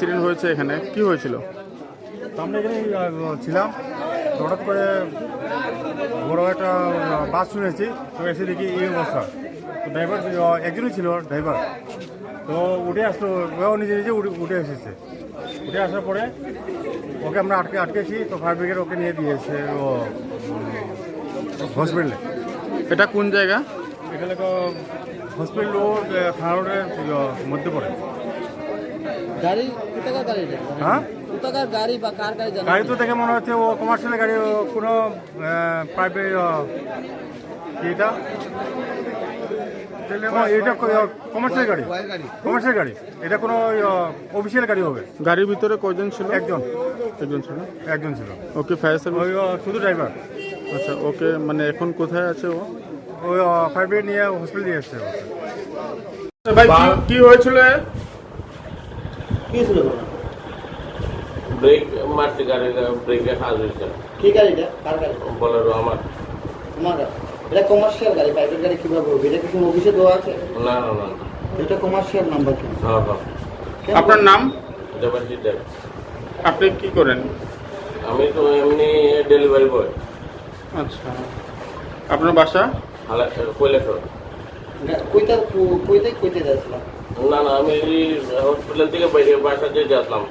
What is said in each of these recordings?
Accident হয়েছে এখানে। কি হয়েছিল? তো আমরা এখানে ছিলাম। হঠাৎ করে বড় একটা বাস শুনেছি তো এসে দেখি এই অবস্থা। তো ড্রাইভার একজনই ছিল ড্রাইভার তো উঠে আসলো ও নিজে নিজে উঠে এসেছে। উঠে আসার পরে ওকে আমরা আটকে আটকেছি। তো ফায়ার ব্রিগেড ওকে নিয়ে দিয়েছে ও হসপিটালে এটা কোন জায়গা? এখানে তো হসপিটাল আহ, থানা রোডের মধ্যে পড়ে। গাড়ি কোথাকার গাড়ি এটা। হ্যাঁ? কোথাকার গাড়ি বা কার গাড়ি জানা গাড়ি তো দেখে মনে হচ্ছে ও কমার্শিয়াল গাড়ি ও কোনো প্রাইভেট এটা এটা কমার্শিয়াল গাড়ি? কমার্শিয়াল গাড়ি। এটা কোনো অফিসিয়াল গাড়ি হবে? গাড়ির ভিতরে কয়জন ছিল? একজন। একজন ছিল? একজন ছিল। ওকে ফায়ার সার্ভিস শুধু ড্রাইভার আচ্ছা ওকে মানে এখন কোথায় আছে ও? ওই ফায়ার ব্রিগেড নিয়ে হসপিটাল দিয়ে এসছে ভাই কি- হয়েছিল? কি ছিল? ব্রেক মারতে গাড়ি ব্রেকে হাজ হয়েছে। কি গাড়িটা? কার গাড়ি? বলেরো আমার। তোমার গাড়ি? এটা কমার্শিয়াল গাড়ি প্রাইভেট গাড়ি কীভাবে হবে এটা কিছু অফিসে দেওয়া আছে? না না না এটা কমার্শিয়াল নাম্বার কেন হ্যাঁ হ্যাঁ। আপনার নাম? দেবাশিস দেব। আপনি কি করেন? আমি তো এমনি ডেলিভারি বয় আচ্ছা। আপনার বাসা? হালা কৈলাসর কইতা কইতে কইতে যাচ্ছিলাম। না না আমি হসপিটাল থেকে বাইরে বাসা যেতে আসলাম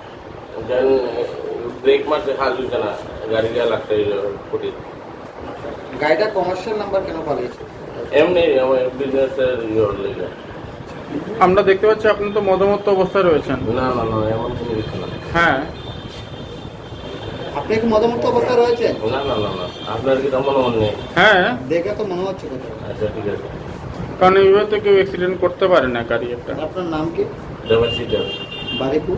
দেন ব্রেক মারতে হাজ হয়েছে না গাড়ি গিয়ে লাগছে ফুটি গাড়িটা কমার্শিয়াল নাম্বার কেন পালিয়েছে? এমনি আমার বিজনেসের ইয়ে লেগে আমরা দেখতে পাচ্ছি আপনি তো মদমত্ত অবস্থায় রয়েছেন। না না না এমন কোনো কিছু না। হ্যাঁ। আপনি কি মদমুক্ত অবস্থায় রয়েছেন? না না না না আপনার কি তেমন মনে নেই? হ্যাঁ। দেখে তো মনে হচ্ছে কোথাও। আচ্ছা ঠিক আছে। কারণ এইভাবে তো কেউ অ্যাক্সিডেন্ট করতে পারে না গাড়ি একটা। আপনার নাম কি? দেবাশিস দেব। বারিপুর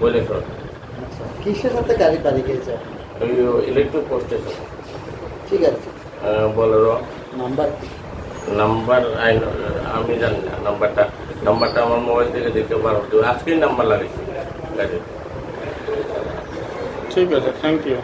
কৈলাসর আচ্ছা কিসের সাথে গাড়ি বাড়ি গিয়েছে ওই ইলেকট্রিক পোস্ট স্টেশন ঠিক আছে। বলেরো নাম্বার নাম্বার আই- আমি জানি না নাম্বারটা। নাম্বারটা আমার মোবাইল থেকে দেখতে পারো। তো আজকেই নাম্বার লাগাইছি গাড়ির। ঠিক আছে থ্যাংক ইউ